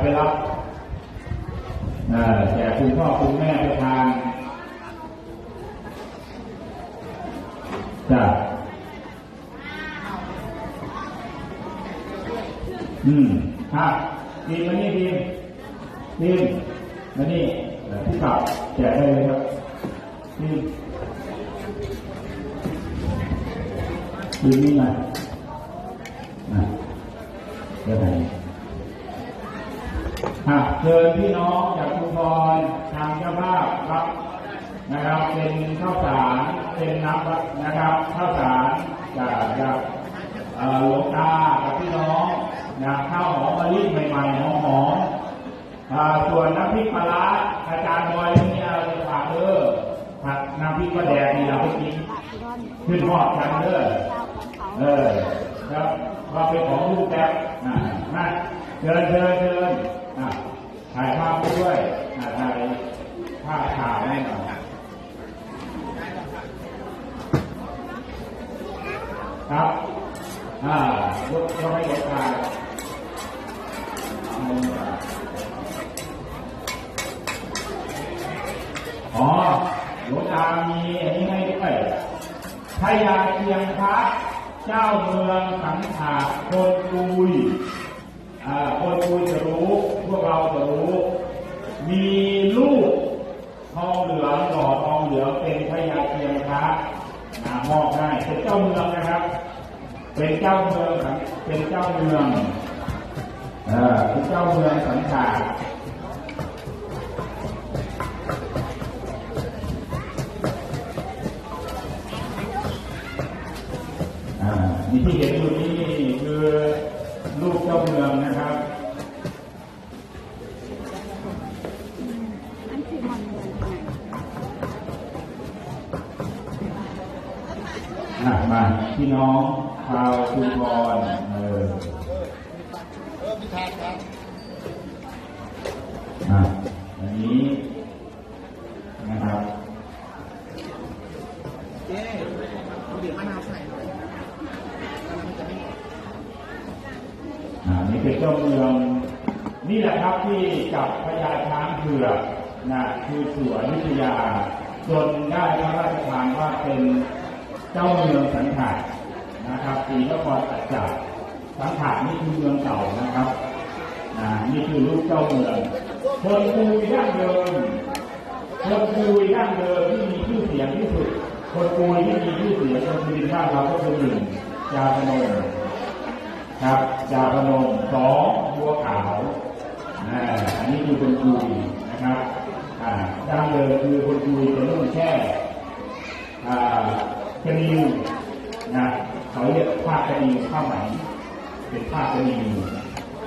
ไปรับแจกคุณพ่อคุณแม่ไปทานจ้ะอืมครับดีมานี่ดีดีมานี่เอ่พี่กลับแจกได้เลยครับดีดีนี่ไงอะเดี๋ยวไหน เชิญพี่น้องจากชุมพรทางเจ้าภาพรับนะครับ เป็นข้าวสารเป็นน้ำนะครับข้าวสารจากจากหลวงตากับพี่น้องนะข้าวหอมมะลิใหม่ๆหอมหอมๆส่วนน้ำพริกปลาร้าอาจารย์บอยนี่เอาไปฝากเด้อผัดน้ำพริกปลาแดกนี่เราไปกินขึ้นหอดกันเด้อเออครับว่าเป็นของลูกแก๊ปอ่ามาเชิญเชิญเชิญอ่าถ่ายภาพไปด้วยอ่าถ่ายภาพข่าวให้หน่อย ครับ อ่ายกยกให้ยกถ่ายอ๋อหลวงตามีอันนี้ให้ด้วยพญาเทียงพระเจ้าเมืองสังขารคนกุยอ่าคนกุยจะรู้ พวกเราจะรู้ มีลูกทองเหลืองหล่อทองเหลืองเป็นพญาเทียงพระอ่า มอบให้เป็นเจ้าเมืองนะครับ เป็นเจ้าเมืองเป็นเจ้าเมืองเออเป็นเจ้าเมืองสังขารอ่ามีที่เห็นอยู่นี่คือลูกเจ้าเมืองนะครับ อะมาพี่น้องชาวชุมพรเอออะอันนี้นะครับเจ๊เอาบีบมะนาวใส่หน่อยอ่านี่เป็นเจ้าเมืองนี่แหละครับที่จับพญาช้างเผือกนะคือสวนวิทยา จนได้พระราชทานว่าเป็น เจ้าเมืองสังขารนะครับปีนครปัจจักสังขารนี่คือเมืองเก่านะครับอ่านี่คือลูกเจ้าเมืองคนคุยดั้งเดิมคนคุยดั้งเดิมที่มีชื่อเสียงที่สุด คนคุยที่มีชื่อเสียงคนคุยบ้านเราก็คือหนึ่งจาพนมครับจาพนมสองบัวขาวอ่าอันนี้คือคนคุยนะครับอ่าดั้งเดิมคือคนคุยเป็นรุ่นแค่อ่า กระนิวนะเขาเรียกผ้ากระนิวผ้าไหมเป็นผ้ากระนิว